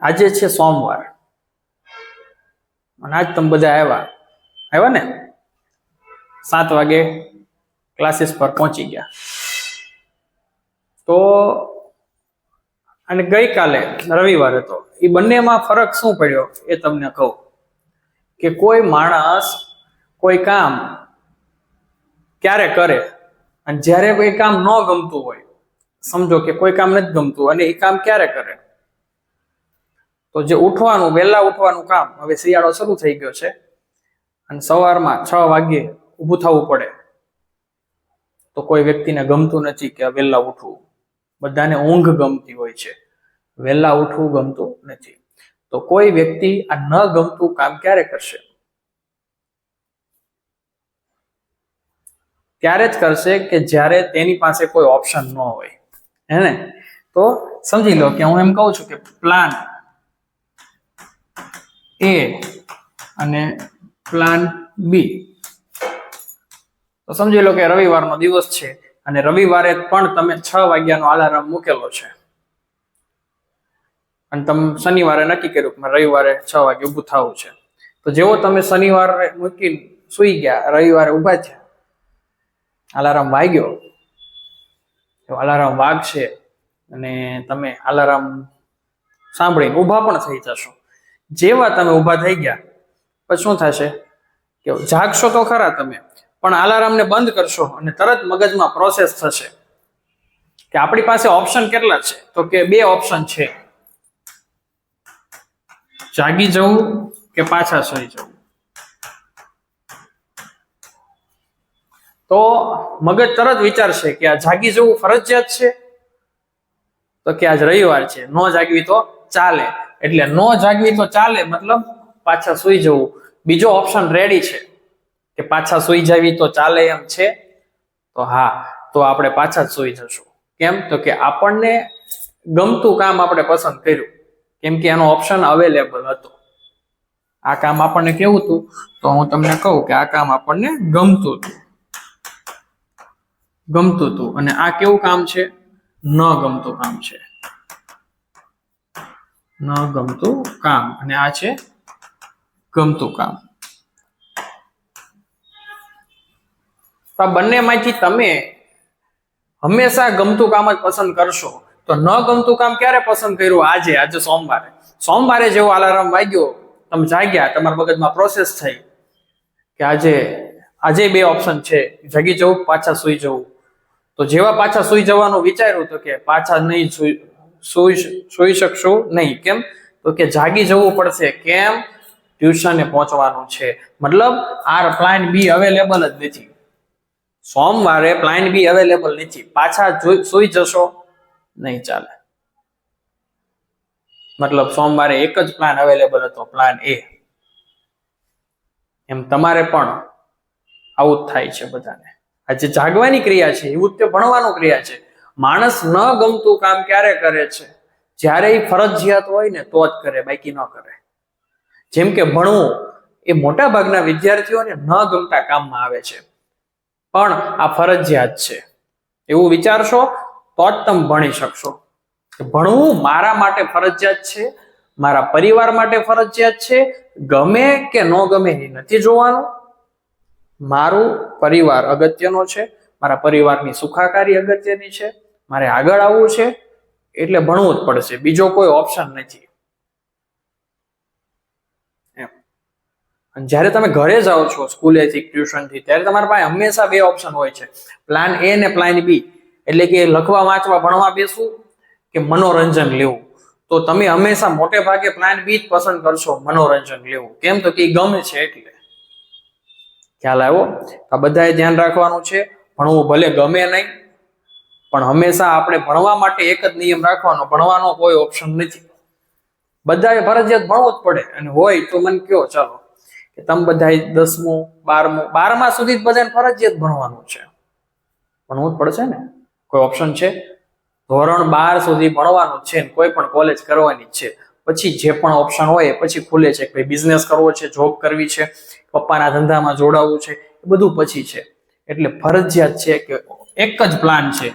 આજે છે સોમવાર. અને આજ તમે બધા આવ્યા. આવ્યા ને? સાત વાગે ક્લાસીસ પર પહોંચી ગયા. તો અને ગઈકાલે, રવિવાર હતો એ બંનેમાં ફરક શું પડ્યો એ તમને કહું. કે કોઈ માણસ કોઈ કામ ક્યારે કરે અને જ્યારે કોઈ કામ ન ગમતું હોય, સમજો કે કોઈ કામ નથી ગમતું અને એ કામ ક્યારે કરે? તો જે ઉઠવાનું, વહેલા ઉઠવાનું કામ હવે શિયાળો શરૂ થઈ ગયો છે અને સવારમાં છ વાગ્યે ઊભું થવું પડે. તો કોઈ વ્યક્તિને ગમતું નથી કે વહેલા ઉઠવું. બધાને ઊંઘ ગમતી હોય છે. વહેલા ઉઠવું ગમતું નથી. તો કોઈ વ્યક્તિ આ ન ગમતું કામ ક્યારે કરશે? ત્યારે જ કરશે કે જ્યારે તેની પાસે કોઈ ઓપ્શન ન હોય. હે ને? તો સમજી લો કે હું એમ કહું છું કે પ્લાન એ અને પ્લાન બી તો સમજી લો કે રવિવારનો દિવસ છે અને રવિવારે પણ તમે છ વાગ્યાનો અલાર્મ મૂકેલો છે. અને તમે શનિવારે નક્કી કર્યું કે રવિવારે છ વાગે ઊભું થવું છે. તો જેવો તમે શનિવારે મૂકીને સુઈ ગયા, રવિવારે ઊભા છે અલાર્મ વાગ્યો. અલાર્મ વાગશે અને તમે અલાર્મ સાંભળીને ઊભા પણ થઈ જશો. જેવા તમે ઊભા થઈ ગયા, પછી શું થશે? કે જાગશો તો ખરા તમે, પણ અલાર્મને બંધ કરશો અને તરત મગજમાં પ્રોસેસ થશે. કે આપણી પાસે ઓપ્શન કેટલા છે? તો કે બે ઓપ્શન છે. જાગી જવું કે પાછા સૂઈ જવું? તો મગજ તરત વિચારશે કે આ જાગી જવું ફરજિયાત છે? તો કે આજ રવિવાર છે, નો જાગવી તો ચાલે. એટલે નો જાગવી તો ચાલે, મતલબ પાછા સુઈ જવું. બીજો ઓપ્શન રેડી છે કે પાછા સુઈ જવી તો ચાલે એમ છે, તો હા, તો આપણે પાછા જ સુઈ જશું. કેમ? તો કે આપણને ગમતું કામ આપણે પસંદ કર્યું. કેમ કે એનો ઓપ્શન અવેલેબલ હતો. આ કામ આપણને કેવું હતું? તો હું તમને કહું કે આ કામ આપણને ગમતું હતું. ગમતું હતું. અને આ કેવું કામ છે? ન ગમતું કામ છે. ન ગમતું કામ. અને આ છે ગમતું કામ. તો આ બંનેમાંથી તમે હંમેશા ગમતું કામ જ પસંદ કરશો. તો ન ગમતું કામ ક્યારે પસંદ કર્યું? આજે આજે સોમવારે. સોમવારે જેવો અલાર્મ વાગ્યો, તમે જાગ્યા, તમારા મગજમાં પ્રોસેસ થઈ કે આજે આજે બે ઓપ્શન છે. જગી જવું પાછા સુઈ જવું? તો જેવા પાછા સુઈ જવાનું વિચાર્યું તો કે પાછા નહીં સુઈ સુઈ સુઈ શકશું નહીં. કેમ? તો કે જાગી જવું પડશે. કેમ? ટ્યુશને પહોંચવાનું છે. મતલબ આ પ્લાન બી અવેલેબલ જ નથી. સોમવારે પ્લાન બી અવેલેબલ નથી. પાછા સુઈ જશો? નહીં ચાલે. મતલબ સોમવારે એક જ પ્લાન અવેલેબલ હતો. પ્લાન એ એમ તમારે પણ આવું જ થાય છે બધાને. આ જે જાગવાની ક્રિયા છે. એવું તે ભણવાનું ક્રિયા છે. માણસ ન ગમતું કામ ક્યારે કરે છે? જ્યારે એ ફરજિયાત હોય ને તો જ કરે, બાકી ન કરે. જેમ કે ભણવું એ મોટા ભાગના વિદ્યાર્થીઓને ન ગમતા કામમાં આવે છે. પણ આ ફરજિયાત છે. એવું વિચારશો તો જ તમે ભણી શકશો. ભણવું મારા માટે ફરજિયાત છે? મારા પરિવાર માટે ફરજિયાત છે? ગમે કે ન ગમે એ નથી જોવાનું. મારું પરિવાર અગત્યનો છે. મારા પરિવારની સુખાકારી અગત્યની છે. મારે આગળ આવવું છે, એટલે ભણવું જ પડશે. બીજો કોઈ ઓપ્શન નથી. જ્યારે તમે ઘરે જાઓ છો સ્કૂલેથી ટ્યુશનથી ત્યારે તમારા પાસે હંમેશા બે ઓપ્શન હોય છે. પ્લાન એ ને પ્લાન બી એટલે કે લખવા, વાંચવા, ભણવા બેસવું કે મનોરંજન લેવું. તો તમે હંમેશા મોટે ભાગે પ્લાન બી જ પસંદ કરશો, મનોરંજન લેવું. કેમ તો કે ગમે છે એટલે. ખ્યાલ આવ્યો? આ બધાએ ધ્યાન રાખવાનું છે. ભણવું ભલે ગમે નહીં પણ હંમેશા આપણે ભણવા માટે એક જ નિયમ રાખવાનો, ભણવાનો કોઈ ઓપ્શન નથી. બધાએ ફરજિયાત ભણવું જ પડે. અને હોય તો મને કયો ચાલો, કે તમે બધાએ દસમું, બારમું, બારમા સુધી બધાને ફરજિયાત ભણવાનું છે. ભણવું જ પડશે ને? કોઈ ઓપ્શન છે? ધોરણ બાર સુધી ભણવાનું છે કોઈ પણ કોલેજ કરવાની છે. પછી જે પણ ઓપ્શન હોય પછી ખુલે છે કે બિઝનેસ કરવો છે જોબ કરવી છે, પપ્પાના ધંધામાં જોડાવવું છે, એ બધું પછી છે. એટલે ફરજિયાત છે કે એક જ પ્લાન છે.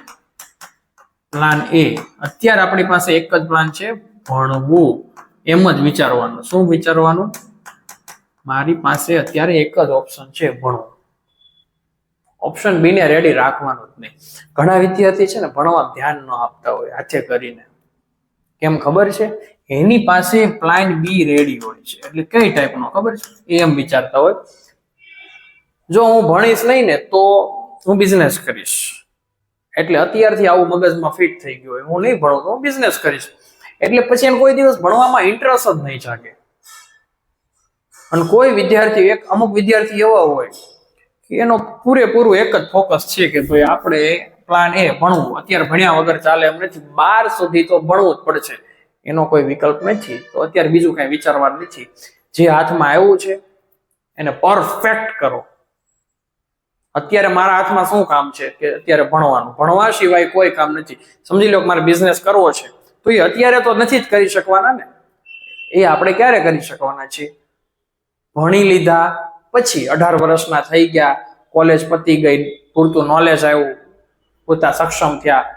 પ્લાન એ અત્યારે આપણી પાસે એક જ પ્લાન છે, ભણવું. એમ જ વિચારવાનું. શું વિચારવાનું? મારી પાસે અત્યારે એક જ ઓપ્શન છે, ભણવું. ઓપ્શન બી ને રેડી રાખવાનું જ નહીં. ઘણા વિદ્યાર્થી છે ને ભણવા ધ્યાન ન આપતા હોય, હાથે કરીને. કેમ ખબર છે? એની પાસે પ્લાન બી રેડી હોય છે. એટલે કઈ ટાઈપનો ખબર છે? એમ વિચારતા હોય. જો હું ભણીશ નહીં ને તો હું બિઝનેસ કરીશ. એટલે અત્યારથી આવું મગજમાં ફિટ થઈ ગયું હોય. હું નહીં ભણું તો બિઝનેસ કરીશ. એટલે પછી એને કોઈ દિવસ ભણવામાં ઇન્ટરેસ્ટ જ નહીં જાગે. અને કોઈ વિદ્યાર્થી એક અમુક વિદ્યાર્થી એવા હોય કે એનો પૂરેપૂરું એક જ ફોકસ છે કે ભાઈ આપણે પ્લાન એ ભણવું. અત્યારે ભણ્યા વગર ચાલે એમ નથી. બાર સુધી તો ભણવું જ પડશે. એનો કોઈ વિકલ્પ નથી. તો અત્યારે બીજું કઈ વિચારવાનું નથી. જે હાથમાં આવ્યું છે, એને પરફેક્ટ કરો. અત્યારે મારા હાથમાં શું કામ છે કે અત્યારે ભણવાનું? ભણવા સિવાય કોઈ કામ નથી. સમજી લો કે મારે બિઝનેસ કરવો છે. તો એ અત્યારે તો નથી જ કરી શકવાના ને. એ આપણે ક્યારે કરી શકવાના છીએ? ભણી લીધા પછી અઢાર વર્ષના થઈ ગયા કોલેજ પતી ગઈ, પૂરતું નોલેજ આવ્યું પોતા સક્ષમ થયા.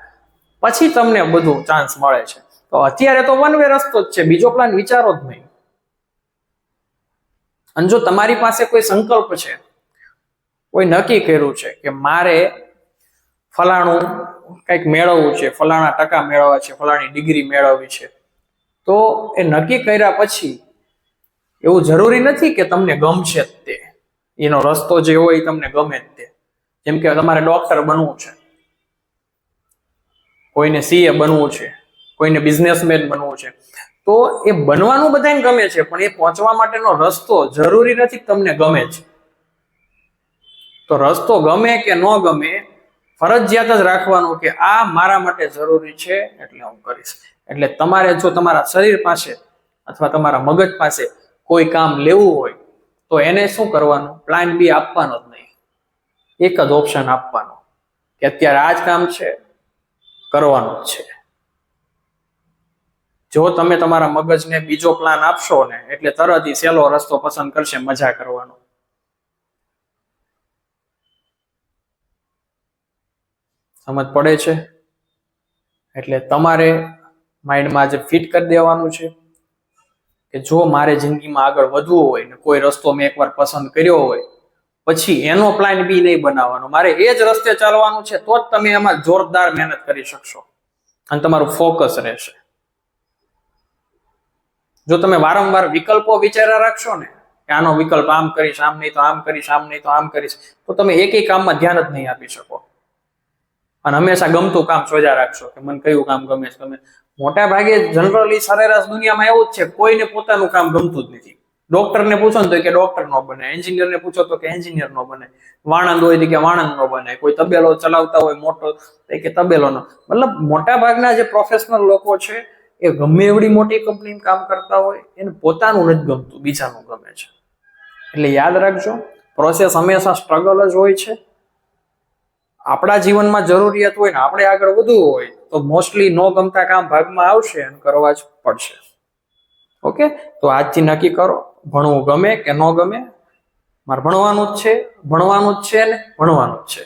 પછી તમને બધું ચાન્સ મળે છે. તો અત્યારે તો વન વે રસ્તો જ છે. બીજો પ્લાન વિચારો જ નહીં. અને જો તમારી પાસે કોઈ સંકલ્પ છે કોઈ નક્કી કર્યું છે કે મારે ફલાણું કંઈક મેળવવું છે, ફલાણા ટકા મેળવવા છે, ફલાણી ડિગ્રી મેળવવી છે, તો એ નક્કી કર્યા પછી એવું જરૂરી નથી કે તમને ગમશે જ તે. એનો રસ્તો જે હોય એ તમને ગમે જ તે. જેમ કે તમારે ડોક્ટર બનવું છે. કોઈને સીએ બનવું છે. કોઈને બિઝનેસમેન બનવું છે. તો એ બનવાનું બધાને ગમે છે, પણ એ પહોંચવા માટેનો રસ્તો જરૂરી નથી તમને ગમે છે તો રસ્તો ગમે કે ન ગમે, ફરજિયાત જ રાખવાનું કે આ મારા માટે જરૂરી છે એટલે હું કરીશ. એટલે તમારે જો તમારા શરીર પાસે અથવા તમારા મગજ પાસે કોઈ કામ લેવું હોય, તો એને શું કરવાનું? પ્લાન બી આપવાનો જ નહીં. એક જ ઓપ્શન આપવાનો કે અત્યારે આ જ કામ છે, કરવાનું જ છે. જો તમે તમારા મગજને બીજો પ્લાન આપશો ને, એટલે તરત ઈ સહેલો રસ્તો પસંદ કરશે મજા કરવાનો. સમજ પડે છે? એટલે તમારે માઇન્ડમાં આજે ફિટ કરી દેવાનું છે કે જો મારે જિંદગીમાં આગળ વધવું હોય ને કોઈ રસ્તો મેં એકવાર પસંદ કર્યો હોય, પછી એનો પ્લાન બી નહીં બનાવવાનો. મારે એ જ રસ્તે ચાલવાનું છે, તો જ તમે એમાં જોરદાર મહેનત કરી શકશો. અને તમારું ફોકસ રહેશે. જો તમે વારંવાર વિકલ્પો વિચાર્યા રાખશો ને, કે આનો વિકલ્પ આમ કરીશ, આમ નહીં તો આમ કરીશ, આમ નહીં તો આમ કરીશ, તો તમે એકેય કામમાં ધ્યાન જ નહીં આપી શકો. અને હંમેશા ગમતું કામ સોજા રાખશો કે મને કયું કામ ગમે છે ગમે. મોટા ભાગે જનરલી સરેરાશ દુનિયામાં એવું જ છે, કોઈને પોતાનું કામ ગમતું જ નથી. ડોક્ટરને પૂછો ને તો કે ડોક્ટર નો બને. એન્જિનિયરને પૂછો તો કે એન્જિનિયર નો બને. વાણંદ હોય તો કે વાણંદ નો બને. કોઈ તબેલો ચલાવતા હોય મોટો તો કે તબેલો નો. મતલબ મોટા ભાગના જે પ્રોફેશનલ લોકો છે, એ ગમે એવડી મોટી કંપનીમાં કામ કરતા હોય, એને પોતાનું નથી ગમતું, બીજાનું ગમે છે. એટલે યાદ રાખજો પ્રોસેસ હંમેશા સ્ટ્રગલ જ હોય છે. આપણા જીવનમાં જરૂરિયાત હોય ને આપણે આગળ વધવું હોય, તો મોસ્ટલી નો ગમતા કામ ભાગમાં આવશે અને કરવા જ પડશે. ઓકે તો આજથી નક્કી કરો, ભણવું ગમે કે ન ગમે, મારે ભણવાનું જ છે, ભણવાનું જ છે ને ભણવાનું જ છે.